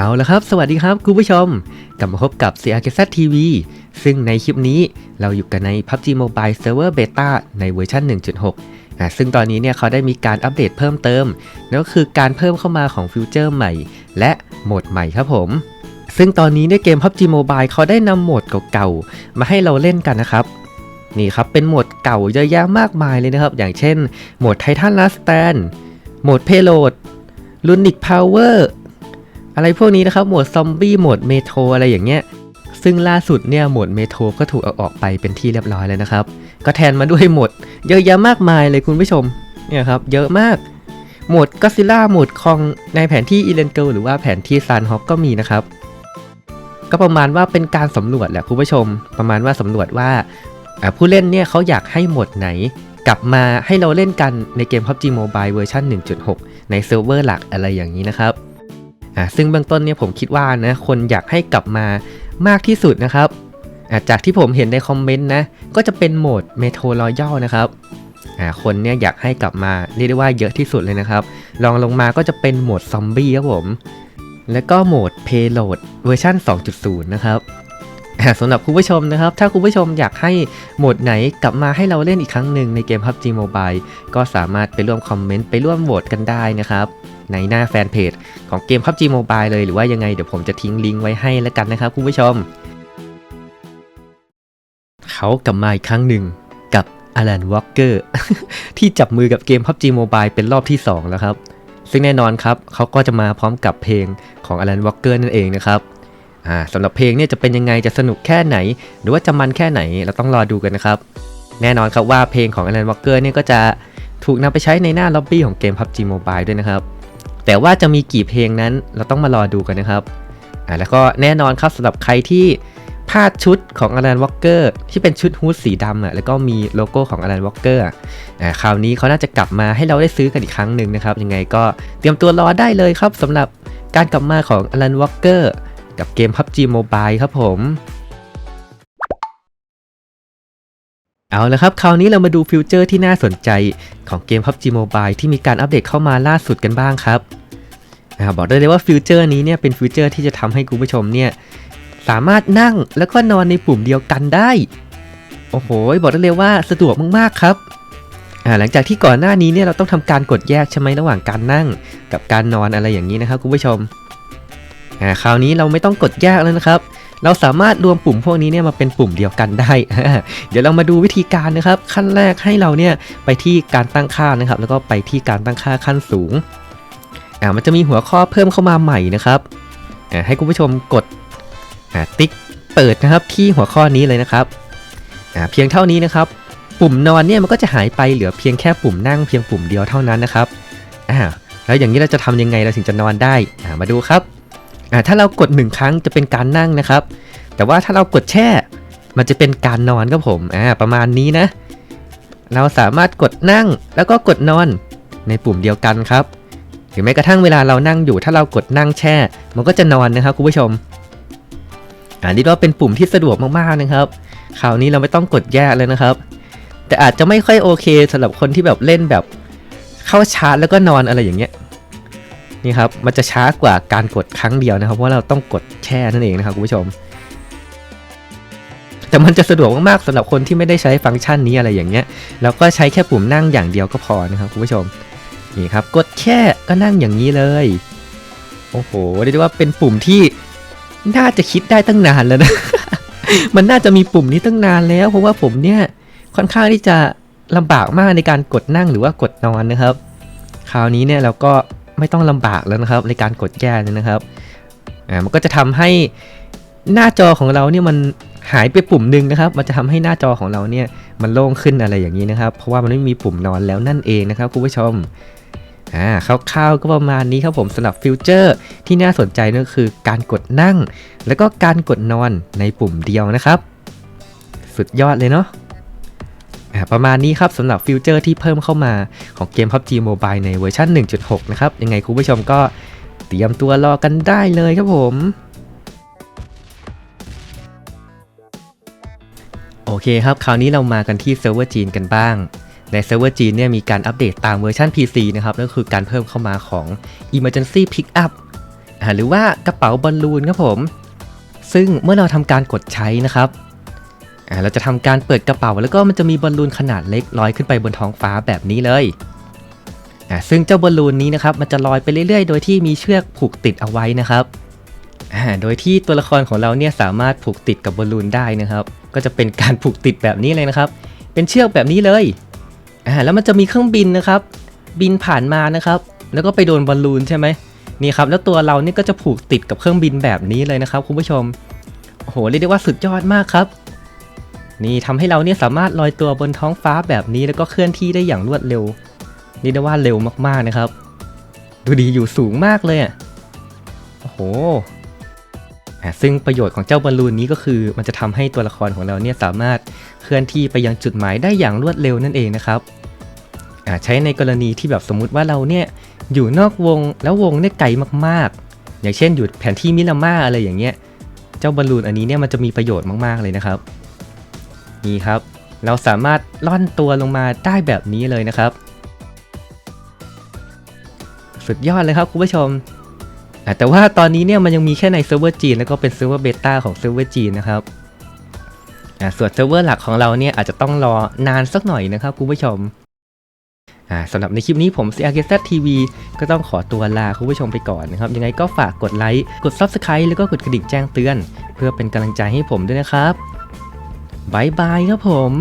เอาละครับ สวัสดีครับคุณผู้ชม กลับมาพบกับ c r k z TV ซึ่งในคลิปนี้เราอยู่กันใน PUBG Mobile Server Beta ในเวอร์ชัน1.6อ่าซึ่งตอนนี้เนี่ยเขาได้มีการอัปเดตเพิ่มเติมนั่นก็คือการเพิ่มเข้ามาของฟิวเจอร์ใหม่ และโหมดใหม่ครับผม ซึ่งตอนนี้ในเกม PUBG Mobile เขาได้นำโหมดเก่าๆ มาให้เราเล่นกันนะครับนี่ครับเป็นโหมดเก่าเยอะแยะมากมายเลยนะครับ อย่างเช่นโหมด Titan Last Stand โหมด Payload Runic Power อะไรพวกนี้นะครับโหมดซอมบี้โหมดเมโทรอะไรอย่างเงี้ยซึ่งล่าสุดเนี่ยโหมดเมโทรก็ถูกเอาออกไปเป็นที่เรียบร้อยแล้วนะครับ ก็แทนมาด้วยโหมดเยอะแยะมากมายเลยคุณผู้ชมเนี่ยครับเยอะมากโหมดก็ซิล่าโหมดคองในแผนที่อีเลนเกิลหรือว่าแผนที่ซานฮอปก็มีนะครับ ก็ประมาณว่าเป็นการสำรวจแหละคุณผู้ชม ประมาณว่าสำรวจว่าอ่าผู้เล่นเนี่ยเขาอยากให้โหมดไหน กลับมาให้เราเล่นกันในเกม PUBG Mobile เวอร์ชัน1.6 ในเซิร์ฟเวอร์หลักอะไรอย่างนี้นะครับ อ่าซึ่งเบื้องต้นเนี่ยผมคิดว่านะคนอยากให้กลับมามากที่สุดนะครับอ่าจากที่ผมเห็นในคอมเมนต์นะก็จะเป็นโหมด Metro Royal นะครับอ่าคนเนี่ยอยากให้กลับมาเรียกได้ว่าเยอะที่สุดเลยนะครับลองลงมาก็จะเป็นโหมดซอมบี้ครับผมแล้วก็โหมด Payload เวอร์ชัน2.0 นะครับอ่าสำหรับคุณผู้ชมนะครับ ถ้าคุณผู้ชมอยากให้โหมดไหนกลับมาให้เราเล่นอีกครั้งหนึ่งในเกม PUBG Mobile ก็สามารถไปร่วมคอมเมนต์ไปร่วมโหวตกันได้นะครับ ในหน้าแฟนเพจของเกม PUBG Mobile เลยหรือว่ายังไงเดี๋ยวผมจะทิ้งลิงก์ไว้ให้แล้วกันนะครับคุณผู้ชม เขากลับมาอีกครั้งหนึ่งกับอ l ันวอ l เกอร์ที่จับมือกับเกม PUBG Mobile เป็นรอบที่ 2 แล้วครับ ซึ่งแน่นอนครับเขาก็จะมาพร้อมกับเพลงของอ l ันวอ l เกอร์นั่นเองนะครับสำหรับเพลงเนี่ยจะเป็นยังไงจะสนุกแค่ไหน หรือว่าจะมันแค่ไหนเราต้องรอดูกันนะครับ แน่นอนครับว่าเพลงของอ l ันวอ l เกอร์เนี่ยก็จะถูกนำไปใช้ในหน้าล็อบบี้ของเกม PUBG Mobile ด้วยนะครับ แต่ว่าจะมีกี่เพลงนั้นเราต้องมารอดูกันนะครับอ่าแล้วก็แน่นอนครับสำหรับใครที่พลาดชุดของอ l ันวอ l เกอร์ที่เป็นชุดฮูดสีดำอะแล้วก็มีโลโก้ของอ l ันวอ l เกอร์อ่าคราวนี้เขาน่าจะกลับมาให้เราได้ซื้อกันอีกครั้งหนึ่งนะครับ ยังไงก็เตรียมตัวรอได้เลยครับสำหรับการกลับมาของอ l ันวอ l เกอร์กับเกม PUBG Mobile ครับผมเอาละครับ คราวนี้เรามาดูฟิวเจอร์ที่น่าสนใจของเกม PUBG Mobile ที่มีการอัปเดตเข้ามาล่าสุดกันบ้างครับ อาบอกได้เลยว่าฟิวเจอร์นี้เนี่ยเป็นฟิวเจอร์ที่จะทำให้คุณผู้ชมเนี่ยสามารถนั่งแล้วก็นอนในปุ่มเดียวกันได้ โอ้โห บอกได้เลยว่าสะดวกมากๆครับหลังจากที่ก่อนหน้านี้เนี่ยเราต้องทำการกดแยกใช่ไหมระหว่างการนั่งกับการนอนอะไรอย่างนี้นะครับคุณผู้ชมคราวนี้เราไม่ต้องกดแยกแล้วนะครับ เราสามารถรวมปุ่มพวกนี้เนี่ยมาเป็นปุ่มเดียวกันได้ เดี๋ยวเรามาดูวิธีการนะครับ ขั้นแรกให้เราเนี่ยไปที่การตั้งค่านะครับ แล้วก็ไปที่การตั้งค่าขั้นสูง อ่ามันจะมีหัวข้อเพิ่มเข้ามาใหม่นะครับอ่าให้คุณผู้ชมกดอ่าติ๊กเปิดนะครับที่หัวข้อนี้เลยนะครับอ่าเพียงเท่านี้นะครับ ปุ่มนอนเนี่ยมันก็จะหายไปเหลือเพียงแค่ปุ่มนั่งเพียงปุ่มเดียวเท่านั้นนะครับอ่าแล้วอย่างนี้เราจะทำยังไงเราถึงจะนอนได้อ่ามาดูครับอ่าถ้าเรากดหนึ่งครั้งจะเป็นการนั่งนะครับ แต่ว่าถ้าเรากดแช่ มันจะเป็นการนอนครับผมอ่าประมาณนี้นะ เราสามารถกดนั่งแล้วก็กดนอนในปุ่มเดียวกันครับ หรือแม้กระทั่งเวลาเรานั่งอยู่ถ้าเรากดนั่งแช่ มันก็จะนอนนะครับคุณผู้ชมอ่านี่ก็เป็นปุ่มที่สะดวกมากๆนะครับ คราวนี้เราไม่ต้องกดแยกเลยนะครับ แต่อาจจะไม่ค่อยโอเคสำหรับคนที่แบบเล่นแบบเข้าชาร์จแล้วก็นอนอะไรอย่างเงี้ยนี่ครับมันจะช้ากว่าการกดครั้งเดียวนะครับเพราะเราต้องกดแช่นั่นเองนะครับคุณผู้ชม แต่มันจะสะดวกมากๆสำหรับคนที่ไม่ได้ใช้ฟังก์ชันนี้อะไรอย่างเงี้ยแล้วก็ใช้แค่ปุ่มนั่งอย่างเดียวก็พอนะครับคุณผู้ชม นี่ครับกดแช่ก็นั่งอย่างนี้เลย โอ้โหเรียกได้ว่าเป็นปุ่มที่น่าจะคิดได้ตั้งนานแล้วนะ มันน่าจะมีปุ่มนี้ตั้งนานแล้ว เพราะว่าผมเนี่ยค่อนข้างที่จะลำบากมากในการกดนั่งหรือว่ากดนอนนะครับ คราวนี้เนี่ยเราก็ไม่ต้องลำบากแล้วนะครับ ในการกดแย่เนี่ยนะครับอ่ามันก็จะทำให้หน้าจอของเราเนี่ยมันหายไปปุ่มหนึ่งนะครับ มันจะทำให้หน้าจอของเราเนี่ยมันโล่งขึ้นอะไรอย่างนี้นะครับ เพราะว่ามันไม่มีปุ่มนอนแล้วนั่นเองนะครับคุณผู้ชม อ่าคร่าวๆก็ประมาณนี้ครับผมสำหรับฟิวเจอร์ที่น่าสนใจนั่นคือการกดนั่ง แล้วก็การกดนอนในปุ่มเดียวนะครับ สุดยอดเลยเนาะประมาณนี้ครับสำหรับฟิวเจอร์ที่เพิ่มเข้ามาของเกม PUBG Mobile ในเวอร์ชัน1.6 นะครับ ยังไงคุณผู้ชมก็เตรียมตัวรอกันได้เลยครับผม โอเคครับ คราวนี้เรามากันที่เซิร์ฟเวอร์จีนกันบ้าง ในเซิร์ฟเวอร์จีนเนี่ยมีการอัปเดตตามเวอร์ชัน PC นะครับนั่นก็คือการเพิ่มเข้ามาของ Emergency Pickup อ่าหรือว่ากระเป๋าบอลลูนครับผม ซึ่งเมื่อเราทำการกดใช้นะครับเราจะทำการเปิดกระเป๋า แล้วก็มันจะมีบอลลูนขนาดเล็กลอยขึ้นไปบนท้องฟ้าแบบนี้เลยซึ่งเจ้าบอลลูนนี้นะครับมันจะลอยไปเรื่อยๆ โดยที่มีเชือกผูกติดเอาไว้นะครับโดยที่ตัวละครของเราเนี่ยสามารถผูกติดกับบอลลูนได้นะครับ ก็จะเป็นการผูกติดแบบนี้เลยนะครับ เป็นเชือกแบบนี้เลย อ่าแล้วมันจะมีเครื่องบินนะครับ บินผ่านมานะครับ แล้วก็ไปโดนบอลลูนใช่ไหมนี่ครับ แล้วตัวเรานี่ก็จะผูกติดกับเครื่องบินแบบนี้เลยนะครับคุณผู้ชมโอ้โหเรียกได้ว่าสุดยอดมากครับ นี่ทำให้เราเนี่ยสามารถลอยตัวบนท้องฟ้าแบบนี้แล้วก็เคลื่อนที่ได้อย่างรวดเร็วเรียกได้ว่าเร็วมากๆนะครับ ดูดีอยู่สูงมากเลยอะโอ้โหซึ่งประโยชน์ของเจ้าบอลลูนนี้ก็คือมันจะทำให้ตัวละครของเราเนี่ยสามารถเคลื่อนที่ไปยังจุดหมายได้อย่างรวดเร็วนั่นเองนะครับ ใช้ในกรณีที่แบบสมมุติว่าเราเนี่ยอยู่นอกวงแล้ววงเนี่ยไกลมากๆ อย่างเช่นอยู่แผนที่มิรามาอะไรอย่างเงี้ย เจ้าบอลลูนอันนี้เนี่ยมันจะมีประโยชน์มากๆเลยนะครับ นี่ครับ เราสามารถล่อนตัวลงมาได้แบบนี้เลยนะครับ สุดยอดเลยครับคุณผู้ชม แต่ว่าตอนนี้เนี่ยมันยังมีแค่ในเซิร์ฟเวอร์จีนแล้วก็เป็นเซิร์ฟเวอร์เบต้าของเซิร์ฟเวอร์จีนนะครับส่วนเซิร์ฟเวอร์หลักของเราเนี่ยอาจจะต้องรอนานสักหน่อยนะครับคุณผู้ชม สำหรับในคลิปนี้ผม c r k z TV ก็ต้องขอตัวลาคุณผู้ชมไปก่อนนะครับ ยังไงก็ฝากกดไลค์ กด Subscribe แล้วก็กดกระดิ่งแจ้งเตือน เพื่อเป็นกำลังใจให้ผมด้วยนะครับบายบายครับผม